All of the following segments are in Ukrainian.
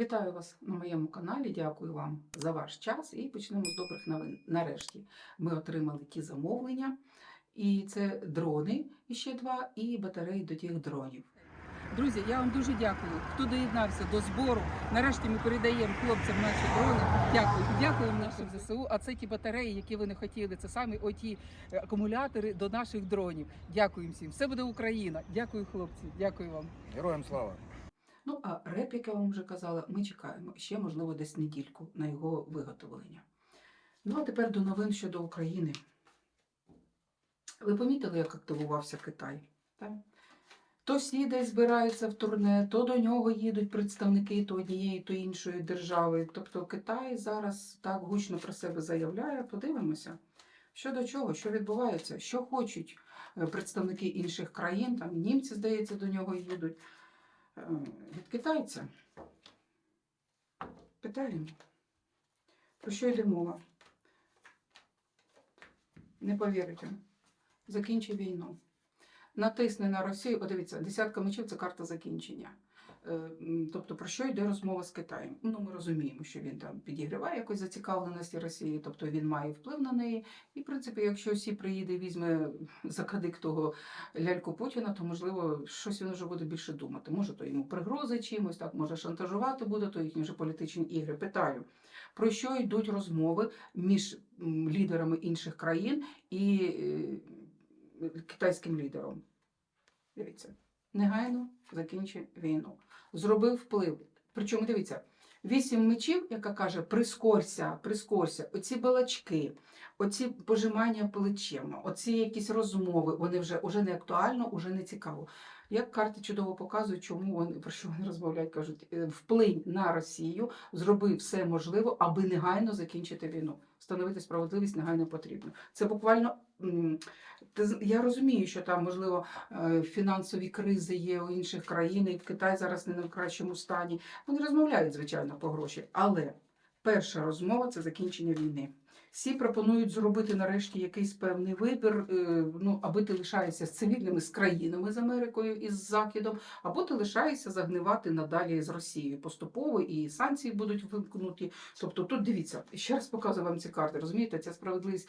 Вітаю вас на моєму каналі. Дякую вам за ваш час. І почнемо з добрих новин. Нарешті ми отримали ті замовлення, і це дрони і ще два, і батареї до тих дронів. Друзі, я вам дуже дякую, хто доєднався до збору. Нарешті ми передаємо хлопцям наші дрони. Дякую, дякуємо нашим ЗСУ. А це ті батареї, які ви не хотіли. Це саме оті е, акумулятори до наших дронів. Дякую всім. Все буде Україна. Дякую, хлопці. Дякую вам. Героям слава! Ну, а реп, як я вам вже казала, ми чекаємо ще, можливо, десь недільку на його виготовлення. Ну, а тепер до новин щодо України. Ви помітили, як активувався Китай? Так? То всі збираються в турне, то до нього їдуть представники то однієї, то іншої держави. Тобто Китай зараз так гучно про себе заявляє. Подивимося, що до чого, що відбувається, що хочуть е, представники інших країн, там німці, здається, до нього їдуть. Е, від китайця. Питаємо, про що йде мова? Не повірите. Закінчи війну. Натисни на Росію. О, десятка мечів це карта закінчення. Е, Тобто, про що йде розмова з Китаєм? Ну, ми розуміємо, що він там підігриває якось зацікавленості Росії, тобто він має вплив на неї. І, в принципі, якщо всі приїде візьме за кадик того ляльку Путіна, то можливо щось він вже буде більше думати. Може, то йому пригрози чимось, так може шантажувати буде, то їхні вже політичні ігри. Питаю, про що йдуть розмови між лідерами інших країн і е, китайським лідером? Дивіться, негайно закінчи війну. Зробив вплив. Причому дивіться. Вісім мечів, яка каже, прискорся, прискорся, оці балачки, оці пожимання плечем, оці якісь розмови, вони вже уже не актуально, уже не цікаво. Як карти чудово показують, чому вони про що вони розмовляють, кажуть, е, вплинь на Росію, зроби все можливе, аби негайно закінчити війну. Встановити справедливість негайно потрібно. Це буквально я розумію, що там можливо е, фінансові кризи є у інших країн, і Китай зараз не на кращому стані. Вони розмовляють, звичайно, по гроші. Але перша розмова це закінчення війни. Всі пропонують зробити нарешті якийсь певний вибір, е, ну, аби ти лишаєшся з цивільними, з країнами, з Америкою і з Західом, або ти лишаєшся загнивати надалі з Росією поступово, і санкції будуть вимкнуті. Тобто тут дивіться, ще раз показую вам ці карти. Розумієте, ця справедливість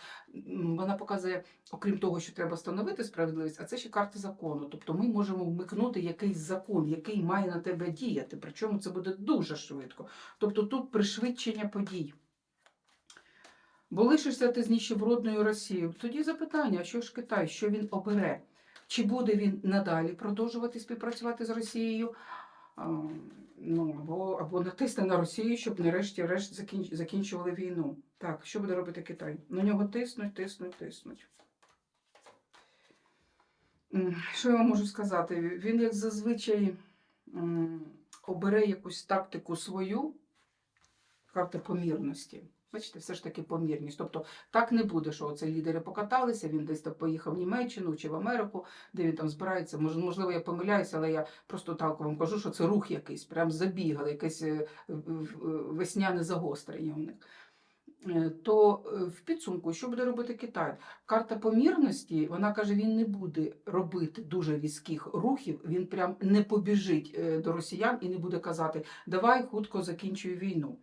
вона показує, окрім того, що треба встановити справедливість, а це ще карти закону. Тобто ми можемо вмикнути якийсь закон, який має на тебе діяти. Причому це буде дуже швидко. Тобто тут пришвидшення подій. Бо лишишся ти з ніщебродною Росією. Тоді запитання, що ж Китай, що він обере? Чи буде він надалі продовжувати співпрацювати з Росією? Ну, або, або натисне на Росію, щоб нарешті-решт закінч, закінчували війну. Так, що буде робити Китай? На нього тиснуть, тиснуть, тиснуть. Що я вам можу сказати? Він, як зазвичай, обере якусь тактику свою, карта помірності. Бачите, все ж таки помірність. Тобто так не буде, що оце лідери покаталися, він десь там поїхав в Німеччину чи в Америку, де він там збирається. Мож- Можливо, я помиляюся, але я просто так вам кажу, що це рух якийсь, прям забігали, якесь е, весняне загострення у них. Е, То е, в підсумку, що буде робити Китай? Карта помірності, вона каже, він не буде робити дуже різких рухів, він прям не побіжить до росіян і не буде казати, давай хутко закінчуй війну.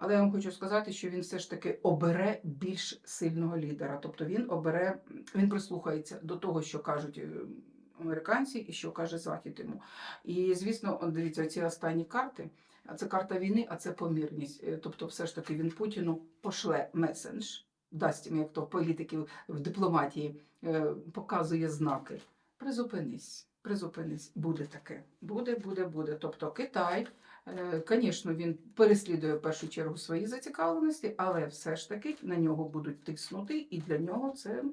Але я вам хочу сказати, що він все ж таки обере більш сильного лідера. Тобто він обере, він прислухається до того, що кажуть е, американці і що каже Захід йому. І звісно, дивіться, ці останні карти. А це карта війни, а це помірність. Е, Тобто, все ж таки він Путіну пошле месендж, дасть як то в в дипломатії е, показує знаки. Призупинись, призупинись, буде таке. Буде, буде, буде. Тобто Китай. Звісно, він переслідує в першу чергу свої зацікавленості, але все ж таки на нього будуть тиснути, і для нього це.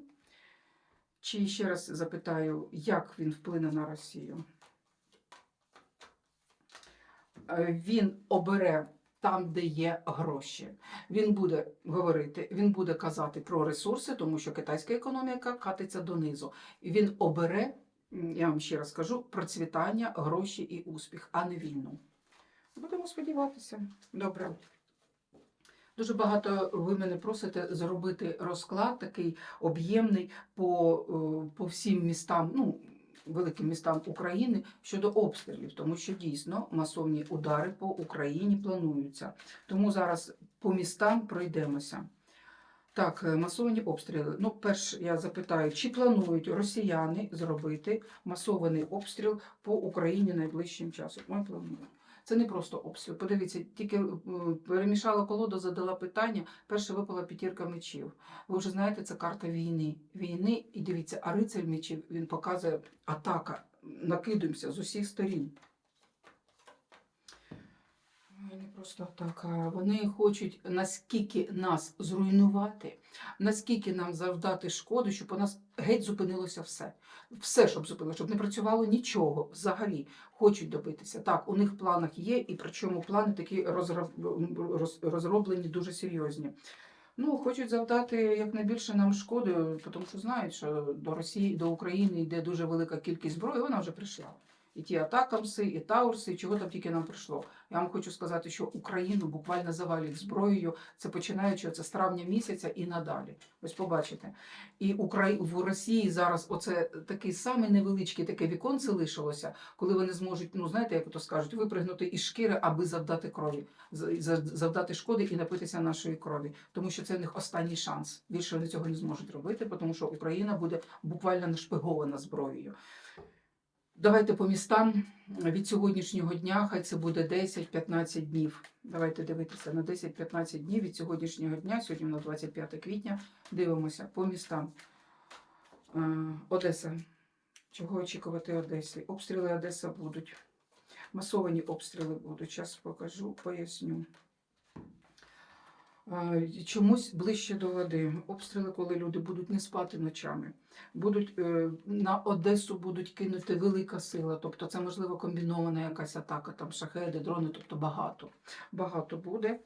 Чи ще раз запитаю, як він вплине на Росію? Е, Він обере там, де є гроші. Він буде говорити, він буде казати про ресурси, тому що китайська економіка катиться донизу. Він обере, я вам ще раз кажу, процвітання, гроші і успіх, а не війну. Будемо сподіватися. Добре. Дуже багато ви мене просите зробити розклад такий об'ємний по, е, по всім містам. Ну, великим містам України щодо обстрілів, тому що дійсно масовні удари по Україні плануються. Тому зараз по містам пройдемося. Так, е, масовані обстріли. Ну, перш я запитаю, чи планують росіяни зробити масований обстріл по Україні найближчим часом? Ми плануємо. Це не просто обстріл. Подивіться, тільки е, перемішала колоду, задала питання. Перше випала п'ятірка мечів. Ви вже знаєте, це карта війни. Війни, і дивіться, а рицарь мечів він показує атака. Накидуємося з усіх сторін. Ой, Не просто атака. Вони хочуть наскільки нас зруйнувати, наскільки нам завдати шкоди, щоб у нас геть зупинилося все. Все, щоб зупинилося, щоб не працювало нічого взагалі. Хочуть добитися. Так, у них планах є, і причому плани такі розроб- розроблені дуже серйозні. Ну, хочуть завдати якнайбільше нам шкоди, тому що знають, що до Росії, до України йде дуже велика кількість зброї, вона вже прийшла. І ті атакамси, і таурси, і чого там тільки нам прийшло. Я вам хочу сказати, що Україну буквально завалюють зброєю. Це починаючи це з травня місяця і надалі. Ось побачите. І в Росії зараз оце таке саме невеличке таке віконце лишилося, коли вони зможуть, ну знаєте, як то скажуть, випригнути із шкіри, аби завдати крові, за- за- завдати шкоди і напитися нашої крові. Тому що це в них останній шанс. Більше вони цього не зможуть робити, тому що Україна буде буквально нашпигована зброєю. Давайте по містам від сьогоднішнього дня, хай це буде 10-15 днів. Давайте дивитися на 10-15 днів від сьогоднішнього дня, сьогодні на 25 квітня. Дивимося по містам. Е, Одеса. Чого очікувати Одесі? Обстріли Одеса будуть. Масовані обстріли будуть. Зараз покажу, поясню. Е, Чомусь ближче до води. Обстріли, коли люди будуть не спати ночами. Будуть е, на Одесу будуть кинути велика сила. Тобто це можливо комбінована якась атака, там шахеди, дрони, тобто багато. Багато буде.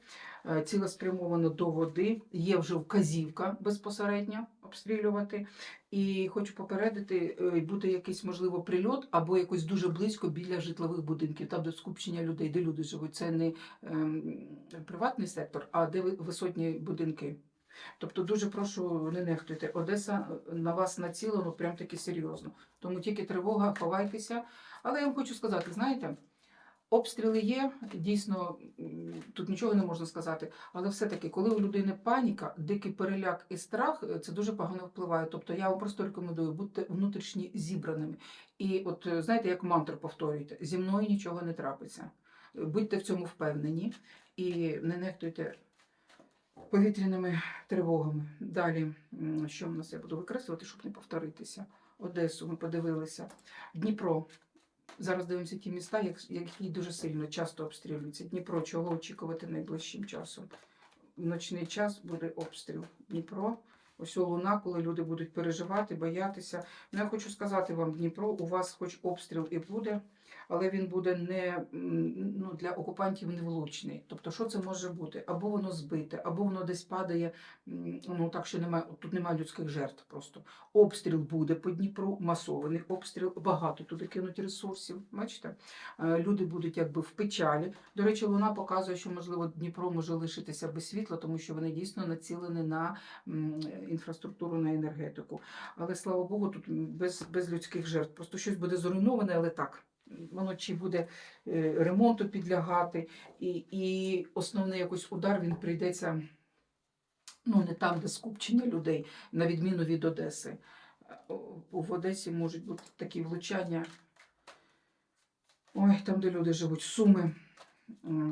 Е, Цілеспрямовано до води. Є вже вказівка безпосередньо обстрілювати. І хочу попередити, е, буде якийсь можливо прильот або якось дуже близько біля житлових будинків, там де скупчення людей, де люди живуть. Це не ем, приватний сектор, а де висотні будинки. Тобто дуже прошу не нехтуйте. Одеса е, на вас націлено прям таки серйозно. Тому тільки тривога, ховайтеся. Але я вам хочу сказати, знаєте, обстріли є, дійсно, тут нічого не можна сказати, але все-таки, коли у людини паніка, дикий переляк і страх, е, це дуже погано впливає. Тобто я вам просто рекомендую бути внутрішні зібраними. І от е, знаєте, як мантру повторюйте: зі мною нічого не трапиться. Будьте в цьому впевнені і не нехтуйте повітряними тривогами. Далі, що в нас я буду викреслювати, щоб не повторитися. Одесу ми подивилися. Дніпро. Зараз дивимося ті міста, які дуже сильно часто обстрілюються. Дніпро, чого очікувати найближчим часом. В ночний час буде обстріл. Дніпро. Ось луна, коли люди будуть переживати, боятися. Ну, я хочу сказати вам, Дніпро, у вас хоч обстріл і буде, але він буде не ну, для окупантів невлучний. Тобто, що це може бути? Або воно збите, або воно десь падає, ну так що немає, тут немає людських жертв просто. Обстріл буде по Дніпру, масований обстріл, багато туди кинуть ресурсів. Бачите? Е, Люди будуть якби в печалі. До речі, вона показує, що можливо Дніпро може лишитися без світла, тому що вони дійсно націлені на інфраструктуру, на енергетику. Але слава Богу, тут без, без людських жертв. Просто щось буде зруйноване, але так. Воно чи буде е, ремонту підлягати, і, і основний якийсь удар він прийдеться ну, не там, де скупчення людей, на відміну від Одеси. Е, В Одесі можуть бути такі влучання. Ой, там, де люди живуть, суми.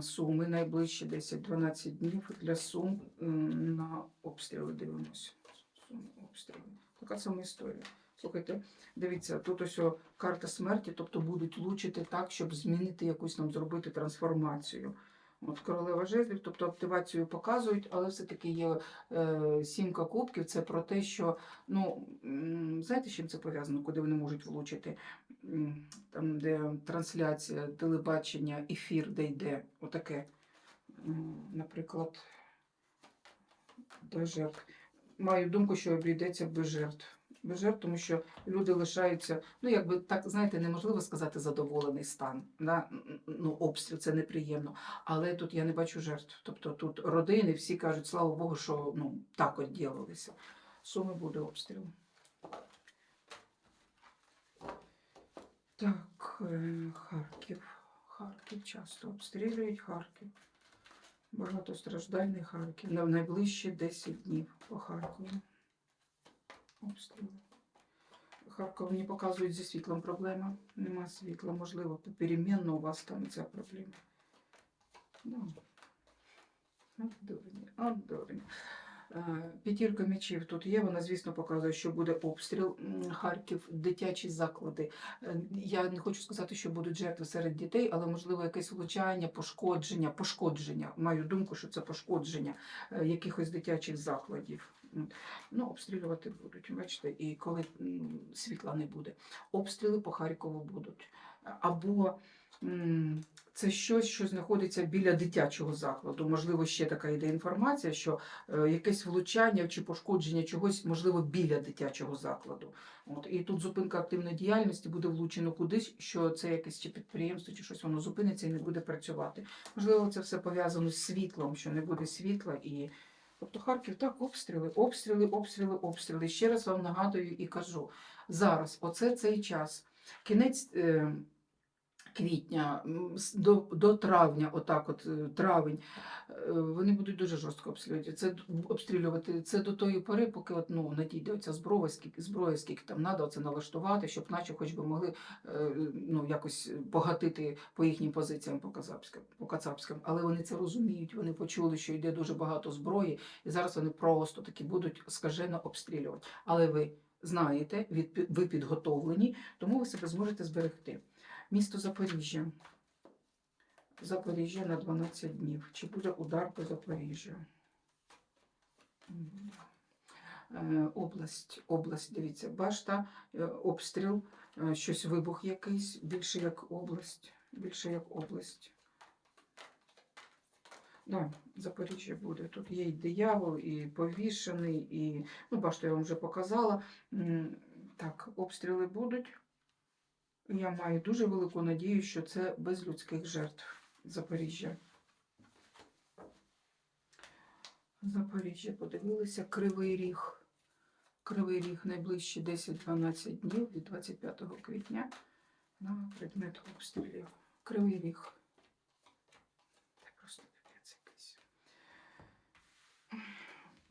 Суми найближчі 10-12 днів для Сум на обстріли дивимося. Суми, обстріли. Така сама історія. Слухайте, дивіться, тут ось карта смерті, тобто будуть лучити так, щоб змінити якусь нам зробити трансформацію. От королева жезлів, тобто активацію показують, але все-таки є е, сімка кубків. Це про те, що ну знаєте, з чим це пов'язано, куди вони можуть влучити? Там, де трансляція, телебачення, ефір, де йде, отаке. Наприклад, без жертв. Маю думку, що обійдеться без жертв. Без тому що люди лишаються, ну якби так, знаєте, неможливо сказати задоволений стан. Да? Ну, обстріл це неприємно. Але тут я не бачу жертв. Тобто тут родини всі кажуть, слава Богу, що ну, так от ділилися. Суми буде обстріл. Так, е, Харків. Харків часто обстрілюють Харків. Багатостраждальний Харків. На найближчі 10 днів по Харкову. Обстріли. Харков не показують зі світлом проблема. Нема світла, можливо, попеременно у вас там ця проблема. Ну, от дурні. Е, П'ятірка м'ячів тут є. Вона, звісно, показує, що буде обстріл. Харків, дитячі заклади. Е, Я не хочу сказати, що будуть жертви серед дітей, але можливо якесь влучання, пошкодження, пошкодження. Маю думку, що це пошкодження е, якихось дитячих закладів. Ну, обстрілювати будуть, бачите, і коли світла не буде. Обстріли по Харкову будуть. Або це щось, що знаходиться біля дитячого закладу. Можливо, ще така йде інформація, що е, якесь влучання чи пошкодження чогось, можливо, біля дитячого закладу. От, і тут зупинка активної діяльності буде влучено кудись, що це якесь чи підприємство, чи щось воно зупиниться і не буде працювати. Можливо, це все пов'язано з світлом, що не буде світла і. Тобто Харків так, обстріли, обстріли, обстріли, обстріли. Ще раз вам нагадую і кажу: зараз, оце цей час, кінець е, квітня до, до травня, отак, от е, травень, е, вони будуть дуже жорстко обстрілювати. Це обстрілювати це до тої пори, поки от, ну, надійде оця зброя, скільки зброя, скільки там треба це налаштувати, щоб наче хоч би могли е, ну, якось погатити по їхнім позиціям по Кацапським, по Кацапським. Але вони це розуміють, вони почули, що йде дуже багато зброї, і зараз вони просто таки будуть скажено обстрілювати. Але ви знаєте, від, ви підготовлені, тому ви себе зможете зберегти. Місто Запоріжжя. Запоріжжя на 12 днів. Чи буде удар по Запоріжжю? Е, Область, область, дивіться, башта, е, обстріл, е, щось вибух якийсь, більше як область, більше як область. Да, Запоріжжя буде. Тут є і диявол, і повішений, і, ну, башту я вам вже показала. Так, обстріли будуть. Я маю дуже велику надію, що це без людських жертв. Запоріжжя. Запоріжжя подивилися. Кривий Ріг. Кривий Ріг найближчі 10-12 днів від 25 квітня на предмет обстрілів. Кривий Ріг. Це просто піпець якийсь.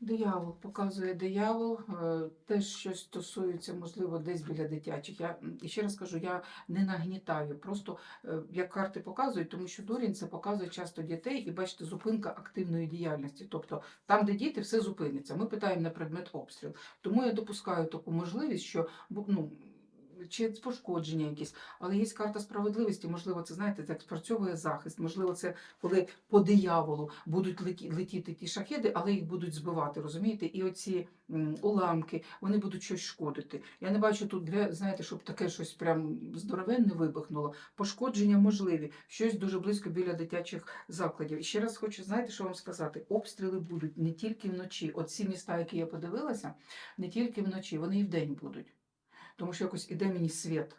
Диявол показує диявол, е, теж щось стосується, можливо, десь біля дитячих. Я ще раз кажу, я не нагнітаю, просто е, як карти показують, тому що Дорін це показує часто дітей, і бачите, зупинка активної діяльності. Тобто там, де діти, все зупиниться. Ми питаємо на предмет обстріл. Тому я допускаю таку можливість, що ну. Чи пошкодження якісь, але є карта справедливості, можливо, це знаєте, так спрацьовує захист. Можливо, це коли по дияволу будуть леті- летіти ті шахеди, але їх будуть збивати, розумієте? І оці уламки вони будуть щось шкодити. Я не бачу тут для знаєте, щоб таке щось прям здоровенне вибухнуло. Пошкодження можливі, щось дуже близько біля дитячих закладів. І ще раз хочу знаєте, що вам сказати: обстріли будуть не тільки вночі. От ці міста, які я подивилася, не тільки вночі, вони і вдень будуть. Тому що якось іде мені світ.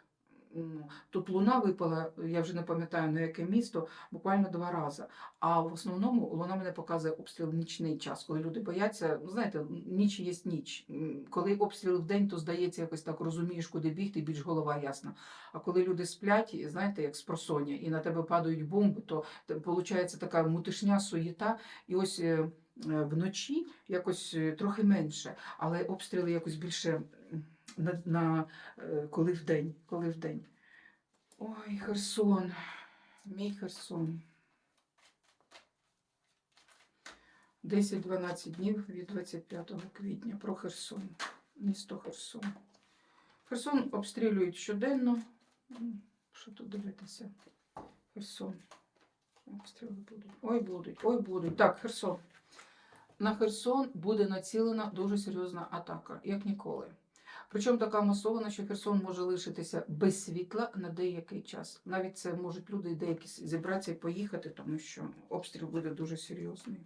Тут луна випала, я вже не пам'ятаю на яке місто, буквально два рази. А в основному луна мене показує обстріл в нічний час, коли люди бояться, ну знаєте, ніч є ніч. Коли обстріл в день, то здається, якось так розумієш, куди бігти, більш голова ясна. А коли люди сплять, знаєте, як з просоння, і на тебе падають бомби, то виходить така мутишня, суєта. І ось е, е, вночі якось е, трохи менше, але обстріли якось більше на, на е, коли вдень, коли вдень. Ой, Херсон, мій Херсон. 10-12 днів від 25 квітня про Херсон, місто Херсон. Херсон обстрілюють щоденно. Що тут дивитися? Херсон. Обстріли будуть. Ой, будуть, ой, будуть. Так, Херсон. На Херсон буде націлена дуже серйозна атака, як ніколи. Причому така масована, що Херсон може лишитися без світла на деякий час. Навіть це можуть люди деякі зібратися і поїхати, тому що обстріл буде дуже серйозний.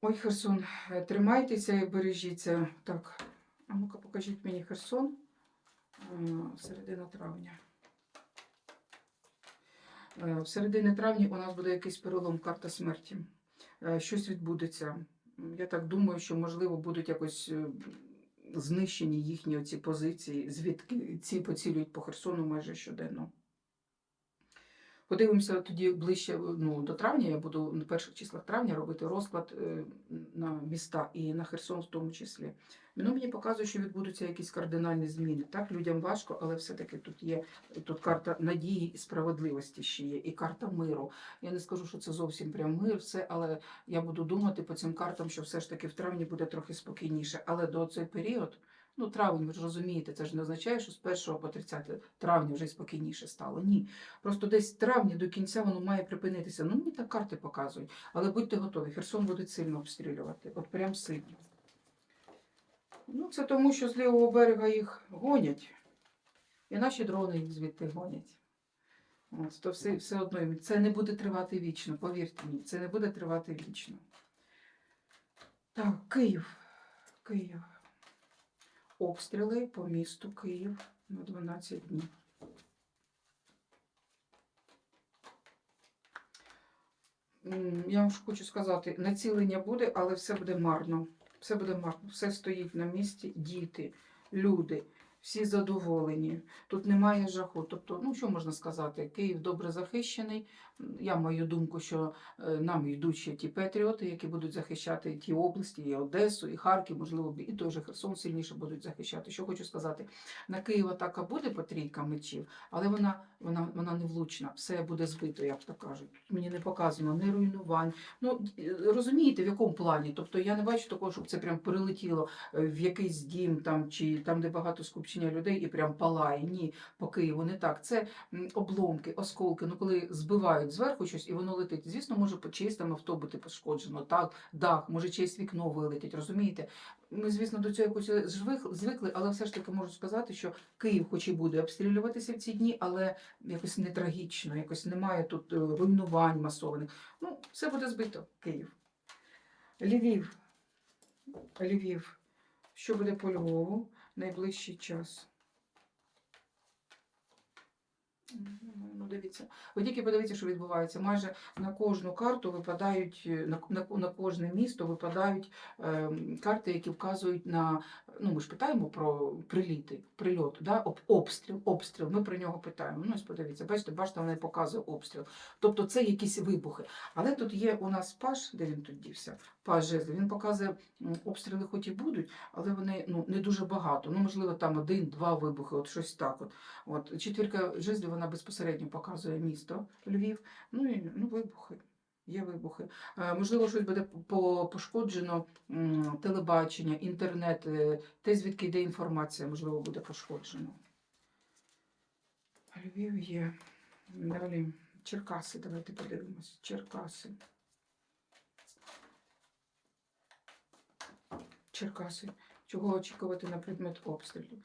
Ой, Херсон, е, тримайтеся і бережіться. Так, а ну-ка покажіть мені Херсон. Е, Середина травня. Е, В середині травня у нас буде якийсь перелом карта смерті. Щось відбудеться. Я так думаю, що можливо будуть якось е, знищені їхні оці позиції, звідки ці поцілюють по Херсону майже щоденно. Подивимося тоді ближче ну, до травня. Я буду на перших числах травня робити розклад е, на міста і на Херсон в тому числі. Ну, мені показує, що відбудуться якісь кардинальні зміни. Так, людям важко, але все-таки тут є тут карта надії і справедливості ще є, і карта миру. Я не скажу, що це зовсім прям мир, все, але я буду думати по цим картам, що все ж таки в травні буде трохи спокійніше. Але до цей період, ну травень, ви ж розумієте, це ж не означає, що з 1 по 30 травня вже спокійніше стало. Ні. Просто десь в травні до кінця воно має припинитися. Ну, мені так карти показують. Але будьте готові, Херсон буде сильно обстрілювати. От прям сильно. Ну, це тому, що з лівого берега їх гонять. І наші дрони їх звідти гонять. От, то все, все одно це не буде тривати вічно, повірте мені, це не буде тривати вічно. Так, Київ. Київ. Обстріли по місту Київ на 12 днів. Я вам хочу сказати, націлення буде, але все буде марно. Все буде марно. Все стоїть на місці. Діти, люди, всі задоволені. Тут немає жаху. Тобто, ну що можна сказати? Київ добре захищений. Я маю думку, що е, нам йдуть ще ті патріоти, які будуть захищати ті області, і Одесу, і Харків, можливо, і той же Херсон сильніше будуть захищати. Що хочу сказати, на Київ атака буде по трійка мечів, але вона, вона, вона не влучна. Все буде збито, як то кажуть. Мені не показано ні руйнувань. Ну е, розумієте, в якому плані? Тобто я не бачу такого, щоб це прям прилетіло е, в якийсь дім там чи там, де багато скупчення людей, і прям палає. Ні, по Києву не так. Це обломки, осколки. Ну коли збивають зверху щось і воно летить. Звісно, може по чиїсь там авто бути пошкоджено. Так, дах, може чиєсь вікно вилетить. Розумієте? Ми, звісно, до цього якось звикли, але все ж таки можу сказати, що Київ, хоч і буде обстрілюватися в ці дні, але якось не трагічно, якось немає тут е, руйнувань масованих. Ну, все буде збито, Київ. Львів. Львів. Що буде по Львову найближчий час? Ну, дивіться. Ви тільки подивіться, що відбувається. Майже на кожну карту випадають, на, на, на кожне місто випадають е, карти, які вказують на. Ну, ми ж питаємо про приліти, прильот, да? об, обстріл, обстріл. Ми про нього питаємо. Ну, ось подивіться, бачите, бачите, вона показує обстріл. Тобто це якісь вибухи. Але тут є у нас паш, де він тут дівся, паш жезлів. Він показує, обстріли хоч і будуть, але вони ну, не дуже багато. Ну, можливо, там один-два вибухи, от щось так. От. От. Четвірка жезлів, вона безпосередньо показує місто Львів. Ну і ну, вибухи. Є вибухи. Е, можливо, щось буде пошкоджено телебачення, інтернет, е, те, звідки йде інформація, можливо, буде пошкоджено. Львів є. Далі. Черкаси, давайте подивимось. Черкаси. Черкаси. Чого очікувати на предмет таке?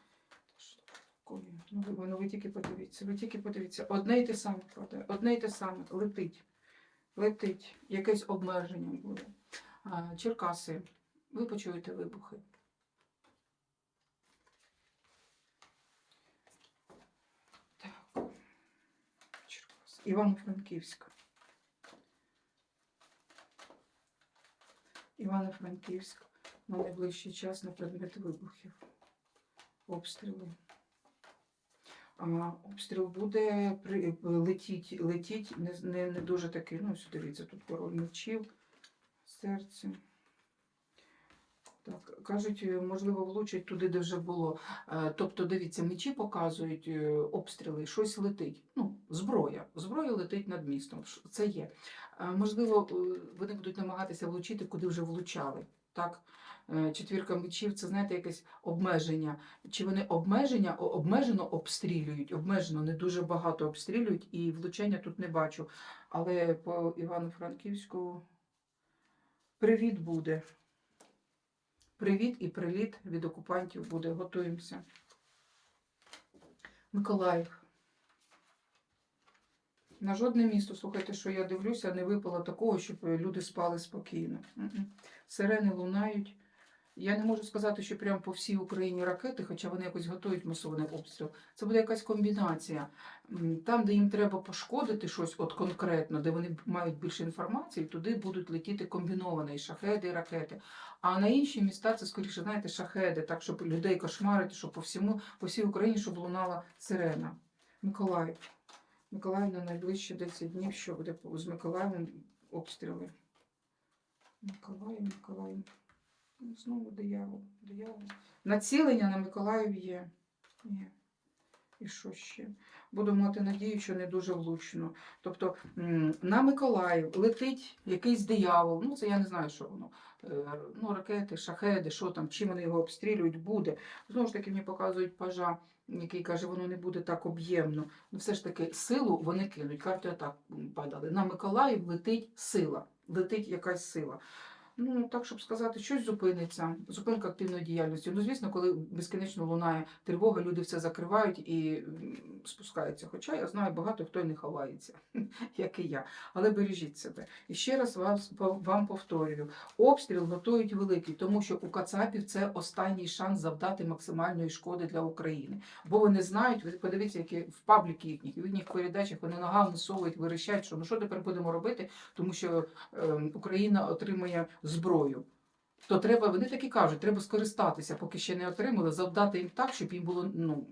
Ну, ви, ну, ви тільки подивіться, ви тільки подивіться. Одне й те саме одне й те саме летить. Летить, якесь обмеження буде. Черкаси, ви почуєте вибухи. Так. Черкаси. Івано-Франківськ. Івано-Франківськ на найближчий час на предмет вибухів. Обстріли. Обстріл буде летіть, летіть не, не, не дуже такий. Ну, дивіться, тут король мечів, серце. Так, кажуть, можливо, влучать туди, де вже було. Е, Тобто, дивіться, мечі показують е, обстріли, щось летить. Ну, зброя. Зброя летить над містом. Це є. Е, Можливо, вони будуть намагатися влучити, куди вже влучали. Так? Е, Четвірка мечів це знаєте якесь обмеження. Чи вони обмеження обмежено обстрілюють? Обмежено не дуже багато обстрілюють, і влучення тут не бачу. Але по Івано-Франківську привіт буде. Привіт і приліт від окупантів буде. Готуємося. Миколаїв. На жодне місто, слухайте, що я дивлюся, не випало такого, щоб люди спали спокійно. Сирени лунають. Я не можу сказати, що прямо по всій Україні ракети, хоча вони якось готують масований обстріл. Це буде якась комбінація. Там, де їм треба пошкодити щось от конкретно, де вони мають більше інформації, туди будуть летіти комбіновані шахеди, і ракети. А на інші міста це скоріше, знаєте, шахеди, так щоб людей кошмарити, щоб по всьому, по всій Україні, щоб лунала сирена. Миколаїв. Миколаїв на найближчі 10 днів, що буде з Миколаєвом обстріли. Миколаїв, Миколаїв. Ну, Знову диявол, диявол. Націлення на Миколаїв є. Є. І що ще? Буду мати надію, що не дуже влучно. Тобто на Миколаїв летить якийсь диявол. Ну, це я не знаю, що воно. Е, Ну, ракети, шахеди, що там, чим вони його обстрілюють, буде. Знову ж таки, мені показують пажа, який каже, воно не буде так об'ємно. Ну, все ж таки, силу вони кинуть. Карти так падали. На Миколаїв летить сила, летить якась сила. Ну, так, щоб сказати, щось зупиниться, зупинка активної діяльності. Ну, звісно, коли безкінечно лунає тривога, люди все закривають і спускаються. Хоча я знаю, багато хто не ховається, як і я. Але бережіть себе. І ще раз вас, вам повторюю: обстріл готують великий, тому що у Кацапів це останній шанс завдати максимальної шкоди для України. Бо вони знають, ви подивіться, які в пабліки їхніх, в їхніх передачах вони ногами совують, вирішають, що ну що тепер будемо робити, тому що ем, Україна отримує зброю. То треба, вони так і кажуть, треба скористатися, поки ще не отримали, завдати їм так, щоб їм було, ну,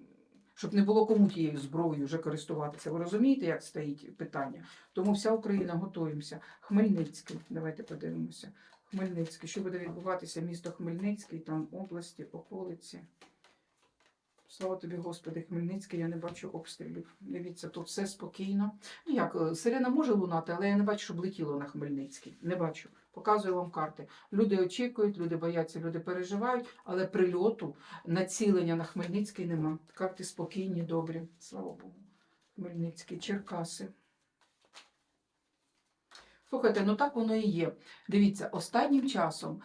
щоб не було кому тією зброєю вже користуватися. Ви розумієте, як стоїть питання? Тому вся Україна готуємося. Хмельницький, давайте подивимося. Хмельницький. Що буде відбуватися? Місто Хмельницький, там області, околиці. Слава тобі, Господи, Хмельницький, я не бачу обстрілів. Дивіться, тут все спокійно. Ну як, е, сирена може лунати, але я не бачу, щоб летіло на Хмельницький. Не бачу. Показую вам карти. Люди очікують, люди бояться, люди переживають, але прильоту, націлення на Хмельницький нема. Карти спокійні, добрі. Слава Богу. Хмельницький, Черкаси. Слухайте, ну так воно і є. Дивіться, останнім часом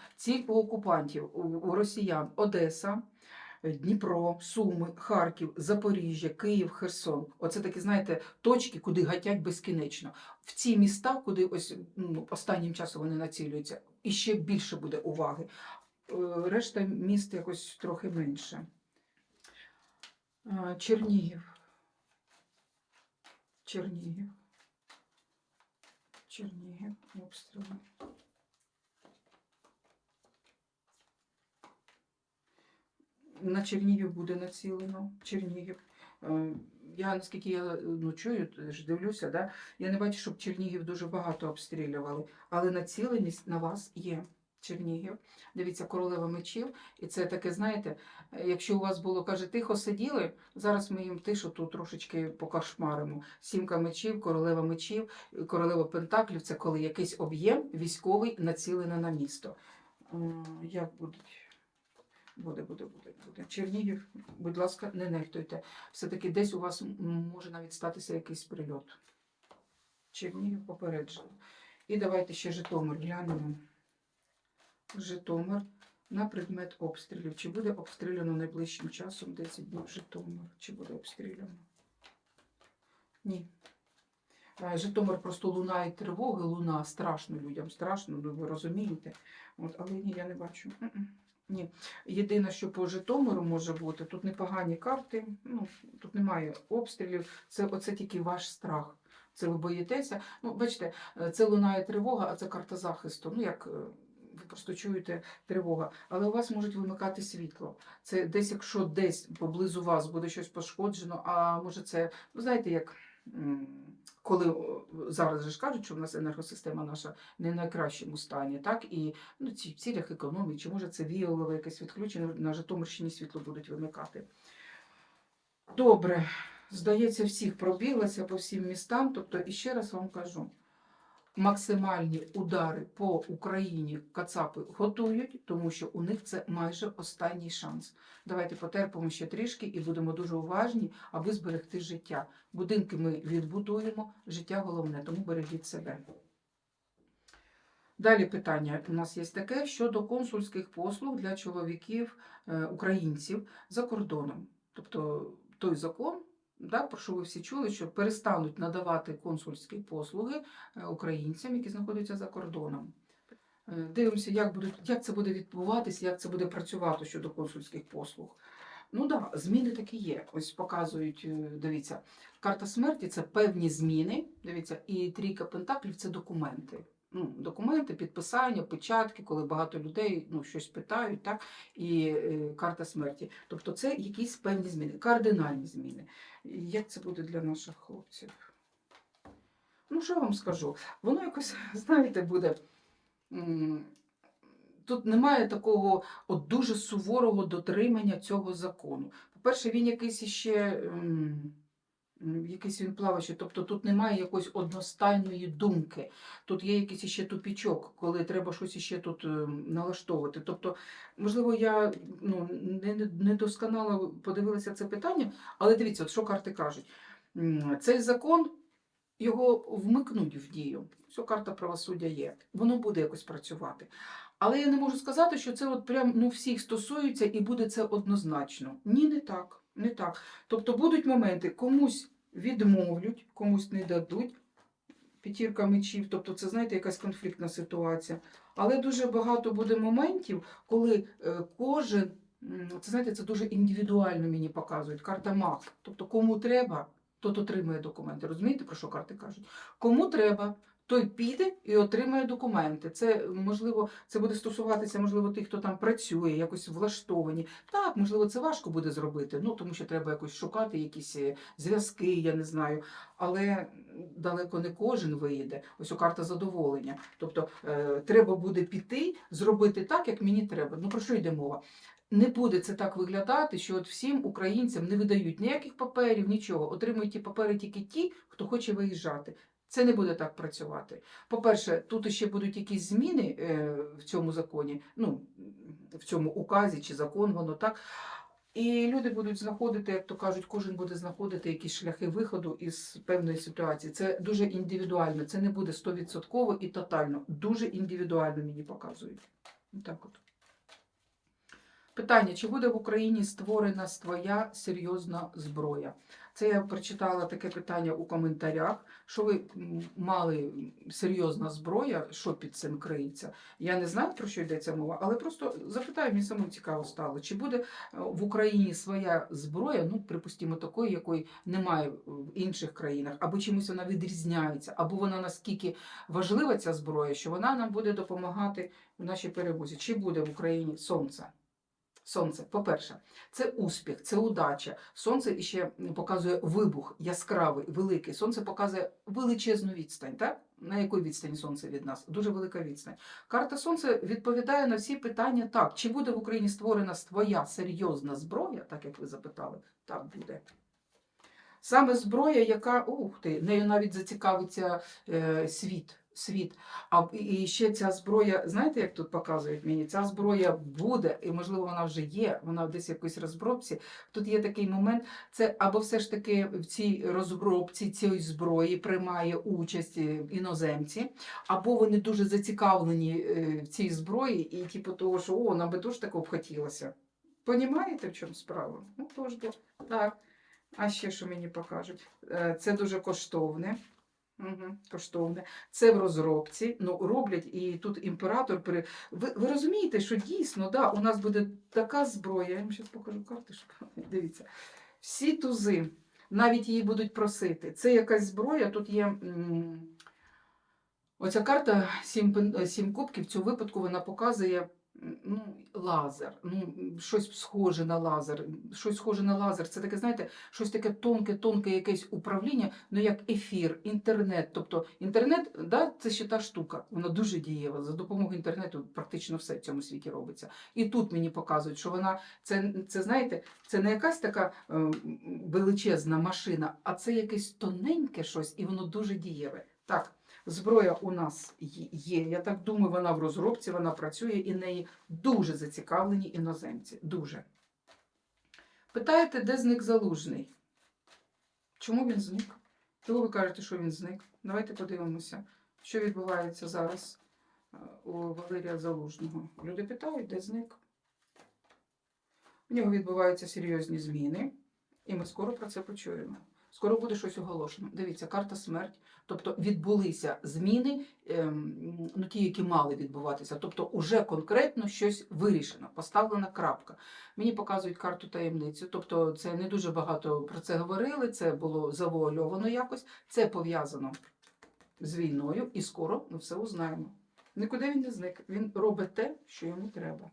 у окупантів, у росіян Одеса, Дніпро, Суми, Харків, Запоріжжя, Київ, Херсон. Оце такі, знаєте, точки, куди гатять безкінечно. В ці міста, куди ось ну, останнім часом вони націлюються, і ще більше буде уваги. Е, Решта міст якось трохи менше. Е, Чернігів. Чернігів. Чернігів. Обстріли. На Чернігів буде націлено. Чернігів. Е, Я наскільки я ну, чую, ж дивлюся, да? я не бачу, щоб Чернігів дуже багато обстрілювали, але націленість на вас є. Чернігів. Дивіться, королева мечів. І це таке, знаєте, е, якщо у вас було, каже, тихо сиділи, зараз ми їм тишу тут трошечки покошмаримо. Сімка мечів, королева мечів, е, королева пентаклів це коли якийсь об'єм військовий націлений на місто. Е, Як будуть? Буде, буде, буде, буде. Чернігів, будь ласка, не нехтуйте. Все-таки десь у вас може навіть статися якийсь прильот. Чернігів попереджено. І давайте ще Житомир глянемо. Житомир на предмет обстрілів. Чи буде обстріляно найближчим часом 10 днів Житомир? Чи буде обстріляно? Ні. Е, Житомир просто лунає тривоги, луна страшно людям, страшно, ну ви розумієте. От, але ні, я не бачу. Ні. Єдине, що по Житомиру може бути, тут непогані карти, ну, тут немає обстрілів, це оце тільки ваш страх. Це ви боїтеся. Ну, бачите, е, це лунає тривога, а це карта захисту. Ну, як е, ви просто чуєте тривога. Але у вас можуть вимикати світло. Це десь, якщо десь поблизу вас буде щось пошкоджено, а може це, ну знаєте, як. Коли зараз же ж кажуть, що в нас енергосистема наша не в найкращому стані, так і ну, ці в цілях економії, чи може це віялове якесь відключення на Житомирщині світло будуть вимикати. Добре, здається, всіх пробіглася по всім містам. Тобто, і ще раз вам кажу: максимальні удари по Україні Кацапи готують, тому що у них це майже останній шанс. Давайте потерпимо ще трішки і будемо дуже уважні, аби зберегти життя. Будинки ми відбудуємо, життя головне, тому бережіть себе. Далі питання у нас є таке щодо консульських послуг для чоловіків е, українців за кордоном. Тобто той закон, да, про що ви всі чули, що перестануть надавати консульські послуги е, українцям, які знаходяться за кордоном. Е, Дивимося, як, будуть, як це буде відбуватися, як це буде працювати щодо консульських послуг. Ну так, да, зміни такі є. Ось показують, е, дивіться, карта смерті це певні зміни. Дивіться, і трійка пентаклів це документи. Ну, документи, підписання, печатки, коли багато людей ну, щось питають, так? і е, карта смерті. Тобто це якісь певні зміни, кардинальні зміни. Як це буде для наших хлопців? Ну, що я вам скажу? Воно якось, знаєте, буде. Тут немає такого от дуже суворого дотримання цього закону. По-перше, він якийсь іще. Якийсь він плаваючий, тобто тут немає якоїсь одностайної думки. Тут є якийсь іще тупічок, коли треба щось іще тут ем, налаштовувати. Тобто, можливо, я ну, не, не, подивилася це питання, але дивіться, от що карти кажуть. Цей закон його вмикнуть в дію. Все, карта правосуддя є. Воно буде якось працювати. Але я не можу сказати, що це от прям ну, всіх стосується і буде це однозначно. Ні, не так. Не так. Тобто будуть моменти, комусь відмовлять, комусь не дадуть. П'ятірка мечів, тобто це, знаєте, якась конфліктна ситуація. Але дуже багато буде моментів, коли е, кожен, це знаєте, це дуже індивідуально мені показують. Карта маг. Тобто, кому треба, тот отримує документи. Розумієте, про що карти кажуть? Кому треба, той піде і отримає документи. Це можливо, це буде стосуватися, можливо, тих, хто там працює, якось влаштовані. Так, можливо, це важко буде зробити. Ну тому що треба якось шукати якісь е, зв'язки, я не знаю. Але далеко не кожен виїде. Ось у карта задоволення. Тобто е, треба буде піти, зробити так, як мені треба. Ну про що йде мова? Не буде це так виглядати, що от всім українцям не видають ніяких паперів, нічого. Отримують ті папери тільки ті, хто хоче виїжджати. Це не буде так працювати. По-перше, тут ще будуть якісь зміни е, в цьому законі, ну, в цьому указі чи закон, воно так. І люди будуть знаходити, як то кажуть, кожен буде знаходити якісь шляхи виходу із певної ситуації. Це дуже індивідуально, це не буде стовідсотково і тотально. Дуже індивідуально мені показують. Так от. Питання: чи буде в Україні створена своя серйозна зброя? Це я прочитала таке питання у коментарях. Що ви мали серйозна зброя, що під цим криється? Я не знаю про що йдеться мова, але просто запитаю, мені самому цікаво стало. Чи буде е, в Україні своя зброя, ну припустимо, такої, якої немає в інших країнах, або чимось вона відрізняється, або вона наскільки важлива ця зброя, що вона нам буде допомагати в нашій перемозі? Чи буде в Україні сонце? Сонце, по-перше, це успіх, це удача. Сонце іще показує вибух яскравий, великий. Сонце показує величезну відстань. Так? На якій відстані сонце від нас? Дуже велика відстань. Карта Сонце відповідає на всі питання так. Чи буде в Україні створена твоя серйозна зброя, так як ви запитали? Так буде. Саме зброя, яка, ух ти, нею навіть зацікавиться е, світ. Світ. А і ще ця зброя, знаєте, як тут показують мені? Ця зброя буде, і можливо вона вже є, вона десь в якоїсь розробці. Тут є такий момент, це або все ж таки в цій розробці цієї зброї приймає участь е, іноземці, або вони дуже зацікавлені е, в цій зброї, і типу того, що о, нам би теж такого б хотілося. Понімаєте, в чому справа? Ну, тож. Так. А ще що мені покажуть? Е, Це дуже коштовне. Угу, коштовне. Це в розробці. Ну, роблять, і тут імператор при. Ви, ви розумієте, що дійсно, да, у нас буде така зброя. Я вам зараз покажу карти, щоб дивіться. Всі тузи, навіть її будуть просити. Це якась зброя, тут є. м, Оця карта сім, сім кубків, в цьому випадку вона показує ну, лазер, ну, щось схоже на лазер. Щось схоже на лазер. Це таке, знаєте, щось таке тонке, тонке якесь управління, ну як ефір, інтернет. Тобто інтернет, да, це ще та штука, вона дуже дієва. За допомогою інтернету практично все в цьому світі робиться. І тут мені показують, що вона це, це знаєте, це не якась така е, величезна машина, а це якесь тоненьке щось, і воно дуже дієве. Так. Зброя у нас є-. Я так думаю, вона в розробці, вона працює і неї дуже зацікавлені іноземці. Дуже. Питаєте, де зник залужний? Чому він зник? Чого ви кажете, що він зник? Давайте подивимося, що відбувається зараз е, у Валерія Залужного. Люди питають, де зник. У нього відбуваються серйозні зміни, і ми скоро про це почуємо. Скоро буде щось оголошено. Дивіться, карта смерть. Тобто відбулися зміни, ем, ну ті, які мали відбуватися. Тобто, уже конкретно щось вирішено, поставлена крапка. Мені показують карту таємницю. Тобто, це не дуже багато про це говорили. Це було завуальовано якось. Це пов'язано з війною, і скоро ми все узнаємо. Нікуди він не зник. Він робить те, що йому треба.